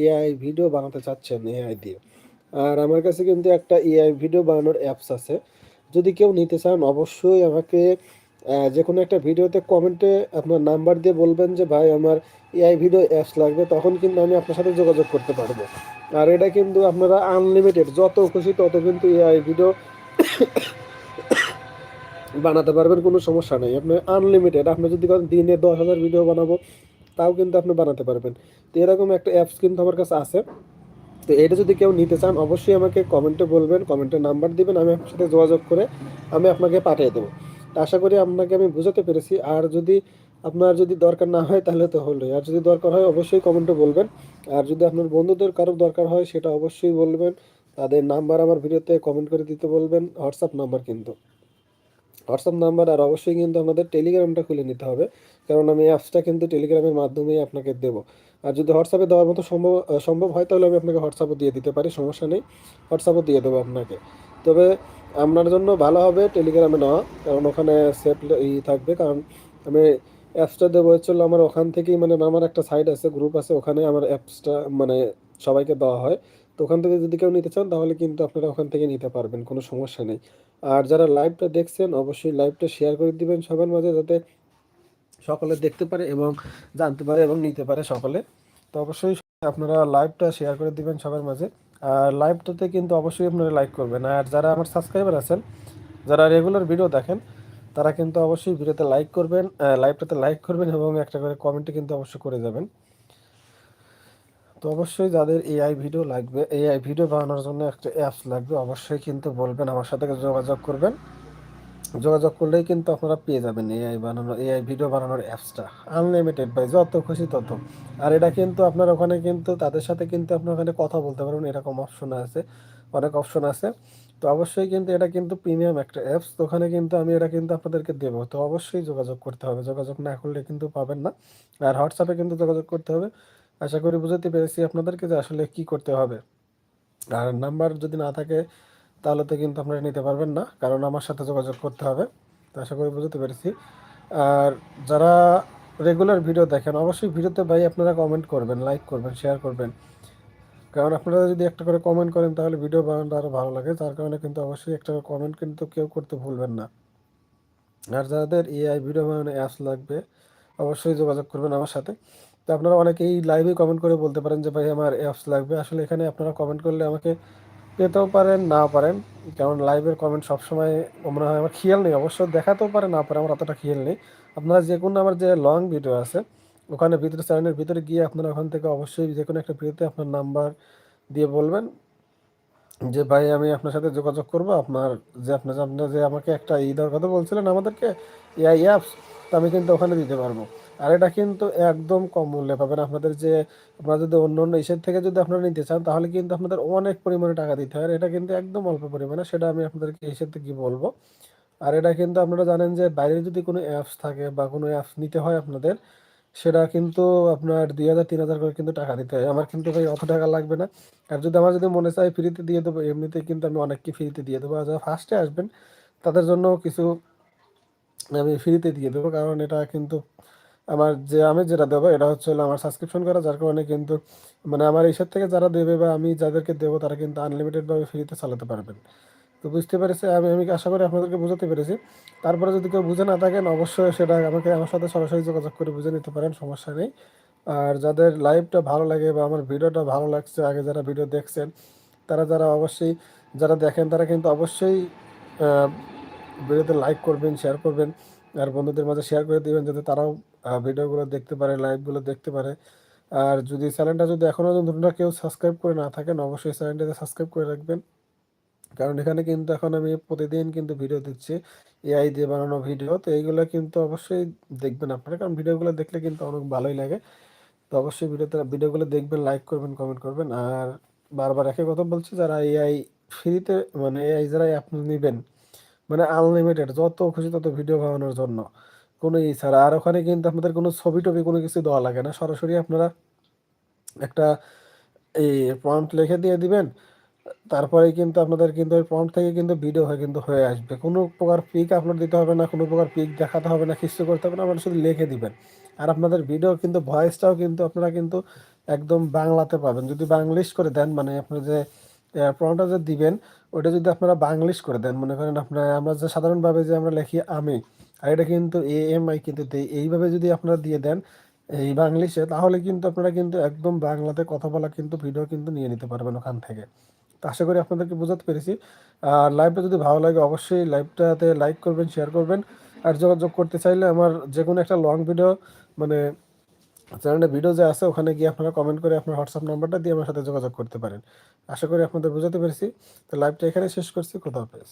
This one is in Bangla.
এআই ভিডিও বানাতে চাচ্ছেন এআই দিয়ে। আর আমার কাছে কিন্তু একটা এআই ভিডিও বানানোর অ্যাপস আছে। যদি কেউ নিতে চান, অবশ্যই আমাকে যে কোনো একটা ভিডিওতে কমেন্টে আপনার নাম্বার দিয়ে বলবেন যে, ভাই, আমার এআই ভিডিও অ্যাপস লাগবে। তখন কিন্তু আমি আপনার সাথে যোগাযোগ করতে পারব। আর এটা কিন্তু আপনারা আনলিমিটেড যত খুশি তত কিন্তু এআই ভিডিও বানাতে পারবেন, কোনো সমস্যা নেই। আপনি আনলিমিটেড আপনি যদি দিনে দশ হাজার ভিডিও বানাবো তাও কিন্তু আপনি বানাতে পারবেন। তো এরকম একটা অ্যাপস কিন্তু আমার কাছে আছে। তো এটা যদি কেউ নিতে চান, অবশ্যই আমাকে কমেন্টে বলবেন কমেন্টের নাম্বার দিবেন, আমি আপনার সাথে যোগাযোগ করে আমি আপনাকে পাঠিয়ে দেবো। আশা করি আপনাকে আমি বুঝাতে পেরেছি। আর যদি আপনার যদি দরকার না হয়, তাহলে তো হলোই। আর যদি দরকার হয়, অবশ্যই কমেন্টে বলবেন। আর যদি আপনার বন্ধুদের কারও দরকার হয়, সেটা অবশ্যই বলবেন। তাদের নাম্বার আমার ভিডিওতে কমেন্ট করে দিতে বলবেন। হোয়াটসঅ্যাপ নাম্বার কিন্তু। হোয়াটসঅ্যাপ নাম্বার আর অবশ্যই কিন্তু আপনাদের টেলিগ্রামটা খুলে নিতে হবে। কারণ আমি অ্যাপসটা কিন্তু টেলিগ্রামের মাধ্যমেই আপনাকে দেবো। আর যদি হোয়াটসঅ্যাপে দেওয়ার মতো সম্ভব সম্ভব হয় তাহলে আমি আপনাকে হোয়াটসঅ্যাপও দিয়ে দিতে পারি, সমস্যা নেই। হোয়াটসঅ্যাপও দিয়ে দেবো আপনাকে। তবে আপনার জন্য ভালো হবে টেলিগ্রামে নেওয়া, কারণ ওখানে সেফ ই থাকবে। কারণ আমি অ্যাপসটা দেবো হচ্ছিল আমার ওখান থেকেই মানে আমার একটা সাইট আছে গ্রুপ আছে, ওখানে আমার অ্যাপসটা মানে সবাইকে দেওয়া হয়। তো ওখান থেকে যদি কেউ নিতে চান, তাহলে কিন্তু আপনারা ওখান থেকে নিতে পারবেন, কোনো সমস্যা নেই। আর যারা লাইভটা দেখছেন, অবশ্যই লাইভটা শেয়ার করে দিবেন সবার মাঝে যাতে সকলে দেখতে পারে এবং জানতে পারে এবং নিতে পারে সকলে। তো অবশ্যই আপনারা লাইভটা শেয়ার করে দিবেন সবার মাঝে। আর লাইভটাতে কিন্তু অবশ্যই আপনারা লাইক করবেন। আর যারা আমার সাবস্ক্রাইবার আছেন, যারা রেগুলার ভিডিও দেখেন, তারা কিন্তু অবশ্যই ভিডিওতে লাইক করবেন লাইভটাতে লাইক করবেন এবং একটা করে কমেন্টে কিন্তু অবশ্যই করে যাবেন। তো অবশ্যই যাদের এআই ভিডিও লাগবে এআই ভিডিও বানানোর জন্য একটা অ্যাপস লাগবে, অবশ্যই কিন্তু বলবেন, আমার সাথে যোগাযোগ করবেন। যোগাযোগ করলেই কিন্তু আপনারা পেয়ে যাবেন এআই বানানো এআই ভিডিও বানানোর অ্যাপসটা আনলিমিটেড ভাই, যত খুশি তত। আর এটা কিন্তু আপনার ওখানে কিন্তু, তাদের সাথে কিন্তু আপনার ওখানে কথা বলতে পারবেন, এরকম অপশন আছে, অনেক অপশন আছে। তো অবশ্যই কিন্তু এটা কিন্তু প্রিমিয়াম একটা অ্যাপস তো ওখানে কিন্তু আমি এটা কিন্তু আপনাদেরকে দেবো। তো অবশ্যই যোগাযোগ করতে হবে, যোগাযোগ না করলে কিন্তু পাবেন না। আর হোয়াটসঅ্যাপে কিন্তু যোগাযোগ করতে হবে। আশা করি বুঝাতে পেরেছি আপনাদেরকে যে আসলে কি করতে হবে। আর নাম্বার যদি না থাকে, তাহলে তো কিন্তু আপনারা নিতে পারবেন না, কারণ আমার সাথে যোগাযোগ করতে হবে। তো আশা করি বুঝতে পেরেছি। আর যারা রেগুলার ভিডিও দেখেন, অবশ্যই ভিডিওতে ভাই আপনারা কমেন্ট করবেন লাইক করবেন শেয়ার করবেন। কারণ আপনারা যদি একটা করে কমেন্ট করেন, তাহলে ভিডিও বানানোটা আরও ভালো লাগে। তার কারণে কিন্তু অবশ্যই একটা কমেন্ট কিন্তু কেউ করতে ভুলবেন না। আর যাদের এআই ভিডিও বানানো অ্যাপস লাগবে, অবশ্যই যোগাযোগ করবেন আমার সাথে। তো আপনারা অনেকেই লাইভে কমেন্ট করে বলতে পারেন যে, ভাই, আমার অ্যাপস লাগবে। আসলে এখানে আপনারা কমেন্ট করলে আমাকে পেতেও পারেন, না পারেন। কারণ লাইভের কমেন্ট সবসময় মনে হয় আমার খেয়াল নেই। অবশ্য দেখাতেও পারে, না পারে, আমার অতটা খেয়াল নেই। আপনারা যে কোনো আমার যে লং ভিডিও আছে, ওখানে ভিতরে চ্যানেলের ভিতরে গিয়ে আপনারা ওখান থেকে অবশ্যই যে কোনো একটা ভিডিওতে আপনার নাম্বার দিয়ে বলবেন যে, ভাই, আমি আপনার সাথে যোগাযোগ করব। আপনার যে, আপনার আপনার যে আমাকে একটা ই দেওয়ার কথা বলছিলেন আমাদেরকে এআই অ্যাপস তো আমি কিন্তু ওখানে দিতে পারব। আর এটা কিন্তু একদম কম মূল্যে পাবেন। আপনাদের যে, আপনারা যদি অন্য অন্য ইসের থেকে যদি আপনারা নিতে চান, তাহলে কিন্তু আপনাদের অনেক পরিমাণে টাকা দিতে হয়। আর এটা কিন্তু একদম অল্প পরিমাণে, সেটা আমি আপনাদেরকে ইসের থেকে বলব? আর এটা কিন্তু আপনারা জানেন যে, বাইরে যদি কোনো অ্যাপস থাকে বা কোনো অ্যাপস নিতে হয় আপনাদের, সেটা কিন্তু আপনার দুই হাজার, তিন হাজার করে কিন্তু টাকা দিতে হয়। আমার কিন্তু ভাই অত টাকা লাগবে না। আর যদি আমার যদি মনে চাই ফ্রিতে দিয়ে দেবো, এমনিতে কিন্তু আমি অনেককে ফ্রিতে দিয়ে দেবো। আর যারা ফার্স্টে আসবেন, তাদের জন্য কিছু আমি ফ্রিতে দিয়ে দেবো। কারণ এটা কিন্তু আমার যে, আমি যেটা দেবো, এটা হচ্ছে হলো আমার সাবস্ক্রিপশন করা, যার কারণে কিন্তু মানে আমার এইসব থেকে যারা দেবে বা আমি যাদেরকে দেবো, তারা কিন্তু আনলিমিটেডভাবে ফ্রিতে চালাতে পারবেন। তো বুঝতে পেরেছি, আমি আমি আশা করি আপনাদেরকে বুঝাতে পেরেছি। তারপরে যদি কেউ বুঝে না থাকেন, অবশ্যই সেটা আমাকে, আমার সাথে সরাসরি যোগাযোগ করে বুঝে নিতে পারেন, সমস্যা নেই। আর যাদের লাইভটা ভালো লাগে বা আমার ভিডিওটা ভালো লাগছে, আগে যারা ভিডিও দেখছেন, তারা যারা অবশ্যই যারা দেখেন, তারা কিন্তু অবশ্যই ভিডিওতে লাইক করবেন শেয়ার করবেন, আর বন্ধুদের মাঝে শেয়ার করে দিবেন, যাতে তারাও ভিডিওগুলো দেখতে পারে লাইভগুলো দেখতে পারে। আর যদি চ্যানেলটা যদি এখনও নতুনরা কেউ সাবস্ক্রাইব করে না থাকেন, অবশ্যই চ্যানেলটাতে সাবস্ক্রাইব করে রাখবেন। কারণ এখানে কিন্তু এখন আমি প্রতিদিন কিন্তু ভিডিও দিচ্ছি এআই দিয়ে বানানো ভিডিও তো এইগুলো কিন্তু অবশ্যই দেখবেন আপনারা, কারণ ভিডিওগুলো দেখলে কিন্তু অনেক ভালোই লাগে। তো অবশ্যই ভিডিওতে ভিডিওগুলো দেখবেন লাইক করবেন কমেন্ট করবেন। আর বারবার একই কথা বলছি, যারা এআই ফ্রিতে মানে এআই যারা আপনি নেবেন মানে আনলিমিটেড যত খুশি তত ভিডিও বানানোর জন্য। কোনো ই ছাড়া। আর ওখানে কিন্তু আপনাদের কোনো ছবি টবি কোনো কিছু দেওয়া লাগে না। সরাসরি আপনারা একটা এই প্রম্পট লিখে দিয়ে দিবেন। তারপরে কিন্তু আপনাদের কিন্তু ওই প্রম্পট থেকে কিন্তু ভিডিও হয়ে কিন্তু হয়ে আসবে। কোনো প্রকার পিক আপলোড দিতে হবে না, কোনো প্রকার পিক দেখাতে হবে না, কিছু করতে হবে না, আপনারা শুধু লিখে দিবেন। আর আপনাদের ভিডিও কিন্তু ভয়েসটাও কিন্তু আপনারা কিন্তু একদম বাংলাতে পাবেন। যদি বাংলিশ করে দেন মানে আপনার যে প্রণটা যে দিবেন ওটা যদি আপনারা বাংলিশ করে দেন, মনে করেন আপনার, আমরা যে সাধারণভাবে যে আমরা লিখি আমি আর এটা কিন্তু এ এম আই কিন্তু এইভাবে যদি আপনারা দিয়ে দেন এই বাংলিশে তাহলে কিন্তু আপনারা কিন্তু একদম বাংলাতে কথা বলা কিন্তু ভিডিও কিন্তু নিয়ে নিতে পারবেন ওখান থেকে। তো আশা করি আপনাদেরকে বোঝাতে পেরেছি। আর লাইভটা যদি ভালো লাগে অবশ্যই লাইভটাতে লাইক করবেন শেয়ার করবেন। আর যোগাযোগ করতে চাইলে আমার যে কোনো একটা লং ভিডিও মানে চ্যানেলে ভিডিও যে আছে, ওখানে গিয়ে আপনারা কমেন্ট করে আপনার হোয়াটসঅ্যাপ নাম্বারটা দিয়ে আমার সাথে যোগাযোগ করতে পারেন। আশা করি আপনাদের বোঝাতে পেরেছি। তো লাইভটা এখানে শেষ করছি। কোথাও পেয়েছি